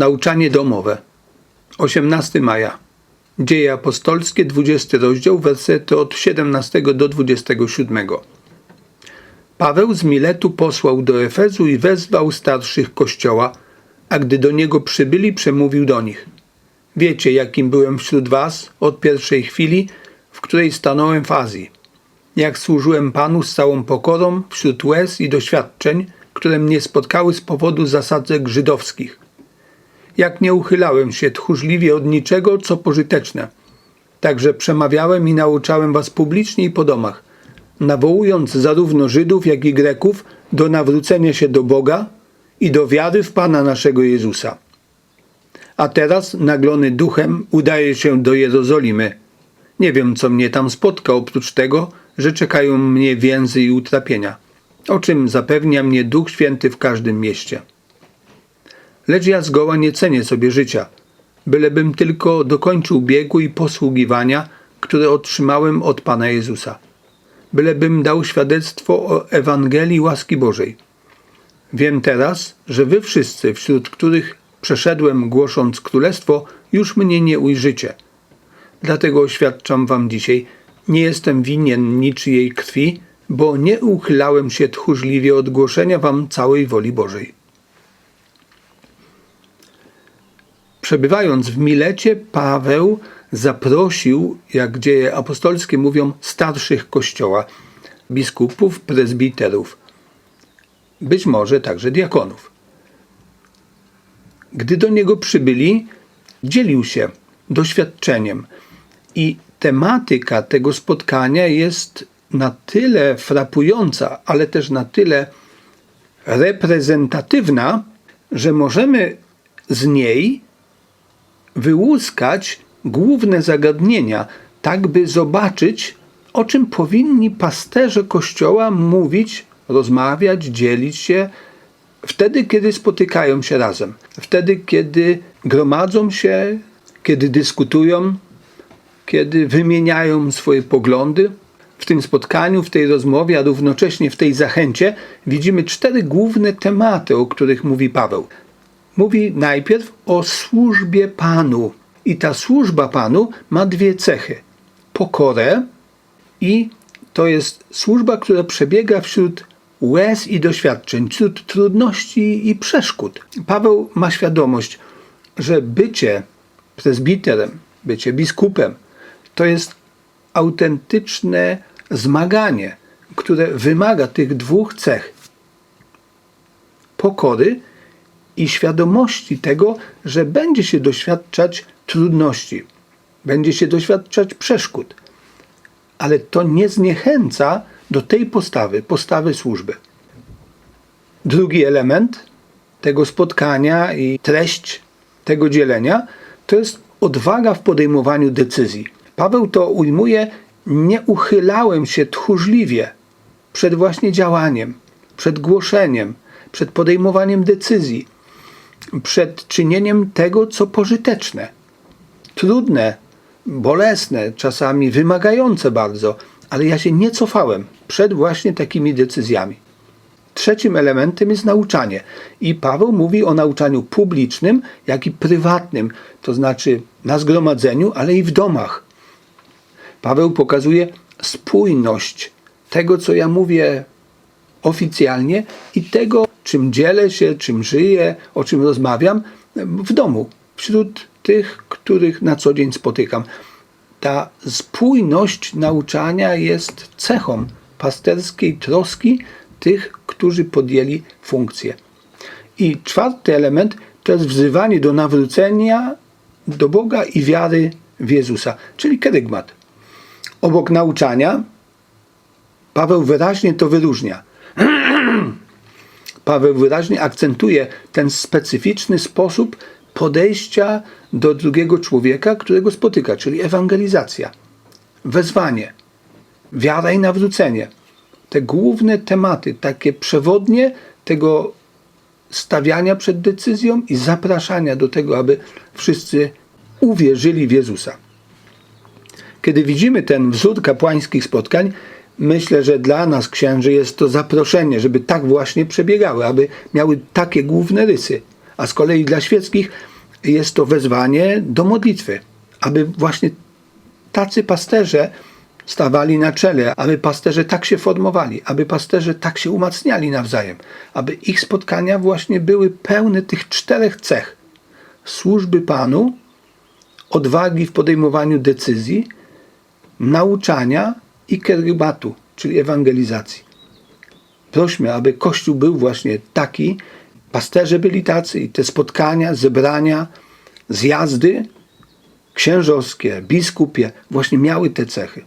Nauczanie domowe. 18 maja. Dzieje apostolskie, 20 rozdział, wersety od 17 do 27. Paweł z Miletu posłał do Efezu i wezwał starszych kościoła, a gdy do niego przybyli, przemówił do nich. Wiecie, jakim byłem wśród was od pierwszej chwili, w której stanąłem w Azji. Jak służyłem Panu z całą pokorą wśród łez i doświadczeń, które mnie spotkały z powodu zasadzek żydowskich. Jak nie uchylałem się tchórzliwie od niczego, co pożyteczne. Także przemawiałem i nauczałem was publicznie i po domach, nawołując zarówno Żydów, jak i Greków do nawrócenia się do Boga i do wiary w Pana naszego Jezusa. A teraz, naglony duchem, udaję się do Jerozolimy. Nie wiem, co mnie tam spotka, oprócz tego, że czekają mnie więzy i utrapienia, o czym zapewnia mnie Duch Święty w każdym mieście. Lecz ja zgoła nie cenię sobie życia, bylebym tylko dokończył biegu i posługiwania, które otrzymałem od Pana Jezusa. Bylebym dał świadectwo o Ewangelii łaski Bożej. Wiem teraz, że wy wszyscy, wśród których przeszedłem głosząc królestwo, już mnie nie ujrzycie. Dlatego oświadczam wam dzisiaj, nie jestem winien niczyjej krwi, bo nie uchylałem się tchórzliwie od głoszenia wam całej woli Bożej. Przebywając w Milecie, Paweł zaprosił, jak dzieje apostolskie mówią, starszych kościoła, biskupów, prezbiterów, być może także diakonów. Gdy do niego przybyli, dzielił się doświadczeniem i tematyka tego spotkania jest na tyle frapująca, ale też na tyle reprezentatywna, że możemy z niej wyłuskać główne zagadnienia, tak by zobaczyć, o czym powinni pasterze Kościoła mówić, rozmawiać, dzielić się wtedy, kiedy spotykają się razem, wtedy, kiedy gromadzą się, kiedy dyskutują, kiedy wymieniają swoje poglądy. W tym spotkaniu, w tej rozmowie, a równocześnie w tej zachęcie widzimy cztery główne tematy, o których mówi Paweł. Mówi najpierw o służbie Panu. I ta służba Panu ma dwie cechy: pokorę i to jest służba, która przebiega wśród łez i doświadczeń, wśród trudności i przeszkód. Paweł ma świadomość, że bycie prezbiterem, bycie biskupem to jest autentyczne zmaganie, które wymaga tych dwóch cech: pokory i świadomości tego, że będzie się doświadczać trudności, będzie się doświadczać przeszkód, ale to nie zniechęca do tej postawy, postawy służby. Drugi element tego spotkania i treść tego dzielenia to jest odwaga w podejmowaniu decyzji. Paweł to ujmuje: Nie uchylałem się tchórzliwie przed właśnie działaniem, przed głoszeniem, przed podejmowaniem decyzji, przed czynieniem tego, co pożyteczne. Trudne, bolesne, czasami wymagające bardzo, ale ja się nie cofałem przed właśnie takimi decyzjami. Trzecim elementem jest nauczanie. I Paweł mówi o nauczaniu publicznym, jak i prywatnym, to znaczy na zgromadzeniu, ale i w domach. Paweł pokazuje spójność tego, co ja mówię oficjalnie i tego, czym dzielę się, czym żyję, o czym rozmawiam w domu, wśród tych, których na co dzień spotykam. Ta spójność nauczania jest cechą pasterskiej troski tych, którzy podjęli funkcję. I czwarty element to jest wzywanie do nawrócenia do Boga i wiary w Jezusa, czyli kerygmat. Obok nauczania Paweł wyraźnie to wyróżnia. Paweł wyraźnie akcentuje ten specyficzny sposób podejścia do drugiego człowieka, którego spotyka, czyli ewangelizacja, wezwanie, wiara i nawrócenie. Te główne tematy, takie przewodnie tego stawiania przed decyzją i zapraszania do tego, aby wszyscy uwierzyli w Jezusa. Kiedy widzimy ten wzór kapłańskich spotkań, myślę, że dla nas, księży, jest to zaproszenie, żeby tak właśnie przebiegały, aby miały takie główne rysy, A z kolei dla świeckich jest to wezwanie do modlitwy, aby właśnie tacy pasterze stawali na czele, aby pasterze tak się formowali, aby pasterze tak się umacniali nawzajem, aby ich spotkania właśnie były pełne tych czterech cech: służby Panu, odwagi w podejmowaniu decyzji, nauczania i kerygmatu, czyli ewangelizacji. Prośmy, aby Kościół był właśnie taki, pasterze byli tacy i te spotkania, zebrania, zjazdy księżowskie, biskupie właśnie miały te cechy.